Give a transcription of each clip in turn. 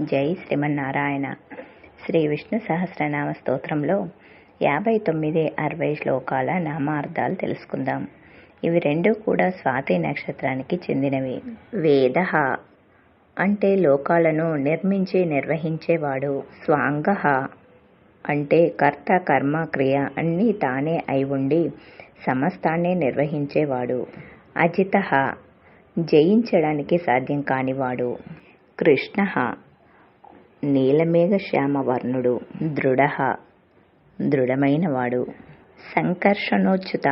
జై శ్రీమన్నారాయణ. శ్రీ విష్ణు సహస్రనామ స్తోత్రంలో యాభై తొమ్మిది అరవై శ్లోకాల నామార్థాలు తెలుసుకుందాం. ఇవి రెండు కూడా స్వాతి నక్షత్రానికి చెందినవి. వేద అంటే లోకాలను నిర్మించి నిర్వహించేవాడు. స్వాంగ అంటే కర్త కర్మ క్రియ అన్నీ తానే అయి ఉండి సమస్తాన్ని నిర్వహించేవాడు. అజిత జయించడానికి సాధ్యం కానివాడు. కృష్ణ నీలమేఘ శ్యామవర్ణుడు దృఢ దృఢమైనవాడు. సంకర్షణోచ్యుత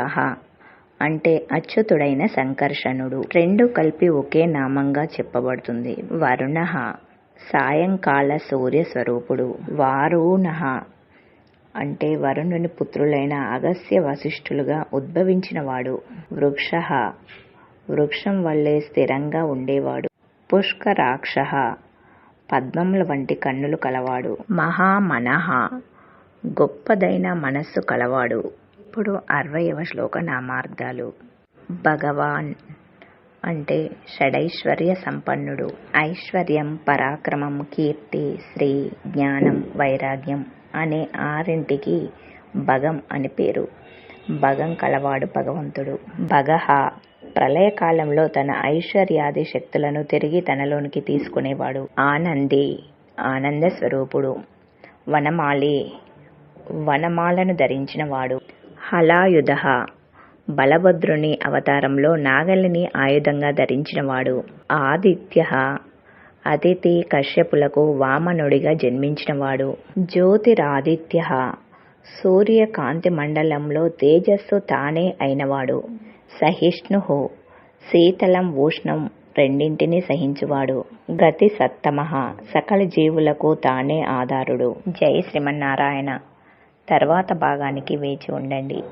అంటే అచ్యుతుడైన సంకర్షణుడు. రెండు కలిపి ఒకే నామంగా చెప్పబడుతుంది. వరుణ సాయంకాల సూర్య స్వరూపుడు వారుణ అంటే వరుణుని పుత్రులైన అగస్య వశిష్ఠులుగా ఉద్భవించినవాడు. వృక్ష వృక్షం వల్లే స్థిరంగా ఉండేవాడు. పుష్కరాక్ష పద్మముల వంటి కన్నులు కలవాడు. మహామనహ. గొప్పదైన మనస్సు కలవాడు. ఇప్పుడు అరవయవ శ్లోక నామార్థాలు భగవాన్ అంటే షడైశ్వర్య సంపన్నుడు. ఐశ్వర్యం పరాక్రమం కీర్తి శ్రీ జ్ఞానం వైరాగ్యం అనే ఆరింటికి భగం అని పేరు. భగం కలవాడు భగవంతుడు. భగహ ప్రళయకాలంలో తన ఐశ్వర్యాది శక్తులను తిరిగి తనలోనికి తీసుకునేవాడు. ఆనంది ఆనంద స్వరూపుడు వనమాలి వనమాలను ధరించినవాడు హలాయుధ బలభద్రుని అవతారంలో నాగలిని ఆయుధంగా ధరించినవాడు ఆదిత్య అతిథి కశ్యపులకు వామనుడిగా జన్మించినవాడు జ్యోతిరాదిత్య సూర్యకాంతి మండలంలో తేజస్సు తానే అయినవాడు సహిష్ణు శీతలం ఉష్ణం రెండింటినీ సహించువాడు. గతి సత్తమ సకల జీవులకు తానే ఆధారుడు. జై శ్రీమన్నారాయణ. తర్వాత భాగానికి వేచి ఉండండి.